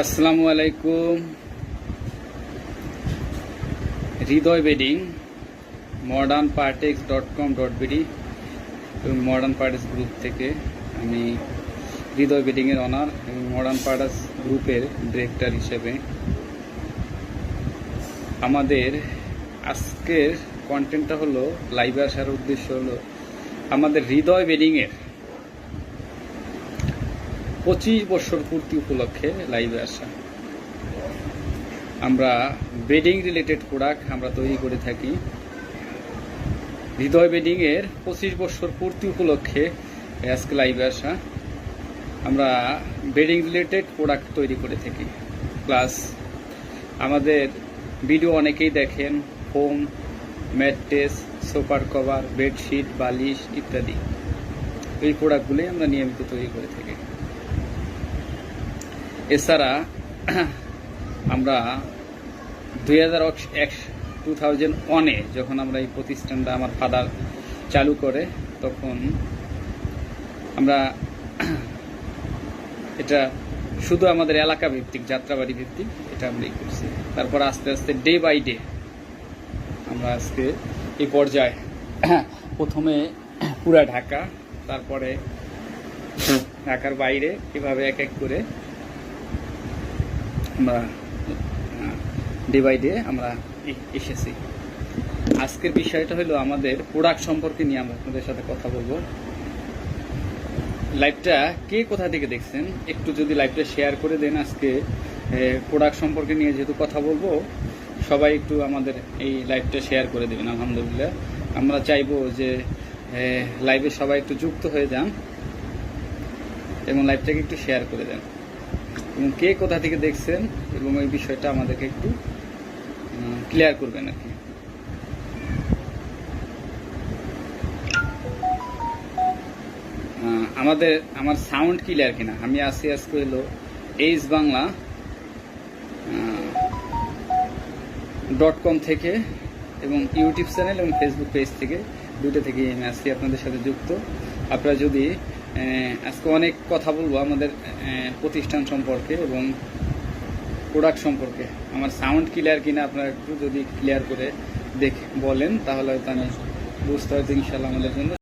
আসসালামু আলাইকুম। Hridoy bedding modern Partex dot com dot BD এবং মডার্ন পার্টেক্স গ্রুপ থেকে আমি হৃদয় বেডিংয়ের অনার এবং মডার্ন পার্টাস গ্রুপের ডিরেক্টর হিসেবে আমাদের আজকের কন্টেন্টটা হলো লাইভে আসার উদ্দেশ্য হলো আমাদের হৃদয় বেডিংয়ের পঁচিশ বছর পূর্তি উপলক্ষে লাইভে আসা। আমরা বেডিং রিলেটেড প্রোডাক্ট আমরা তৈরি করে থাকি। হৃদয় বেডিং এর পঁচিশ বছর পূর্তি উপলক্ষে আজকে লাইভে আসা। আমরা বেডিং রিলেটেড প্রোডাক্ট তৈরি করে থাকি। প্লাস আমাদের ভিডিও অনেকেই দেখেন ফোম ম্যাট্রেস সোফার কভার বেডশিট বালিশ ইত্যাদি। এই প্রোডাক্টগুলোই আমরা নিয়মিত তৈরি করে থাকি। এছাড়া আমরা দুই হাজার এক টু থাউজেন্ড ওয়ানে যখন আমরা এই প্রতিষ্ঠানটা আমার ফাদার চালু করে, তখন আমরা এটা শুধু আমাদের এলাকা ভিত্তিক যাত্রাবাড়ি ভিত্তিক এটা আমরা ই করছি। তারপর আস্তে আস্তে ডে বাই ডে আমরা আজকে এই পর্যায়ে প্রথমে পুরা ঢাকা, তারপরে ঢাকার বাইরে এভাবে এক এক করে আমরা ডে বাই ডে আমরা এসেছি। আজকের বিষয়টা হলো আমাদের প্রোডাক্ট সম্পর্কে নিয়ে আমরা আপনাদের সাথে কথা বলব। লাইভটা কে কোথা থেকে দেখছেন? একটু যদি লাইভটা শেয়ার করে দেন আজকে প্রোডাক্ট সম্পর্কে নিয়ে যেহেতু কথা বলব, সবাই একটু আমাদের এই লাইভটা শেয়ার করে দেবেন, আলহামদুলিল্লাহ। আমরা চাইব যে লাইভে সবাই একটু যুক্ত হয়ে যান এবং লাইভটাকে একটু শেয়ার করে দেন। এবং কে কোথা থেকে দেখছেন এবং এই বিষয়টা আমাদেরকে একটু ক্লিয়ার করবেন আর কি। আমাদের, আমার সাউন্ড ক্লিয়ার কিনা? আমি আসি আজকে হলো এইচ বাংলা ডট কম থেকে এবং ইউটিউব চ্যানেল এবং ফেসবুক পেজ থেকে। দুটো থেকে আমি আসছি আপনাদের সাথে যুক্ত। আপনারা যদি আজকে অনেক কথা বলব আমাদের প্রতিষ্ঠান সম্পর্কে এবং প্রোডাক্ট সম্পর্কে। আমার সাউন্ড ক্লিয়ার কিনা আপনারা একটু যদি ক্লিয়ার করে দেখে বলেন, তাহলে হয়তো আমি বুঝতে হয়তো ইনশাল্লাহ আমাদের জন্য।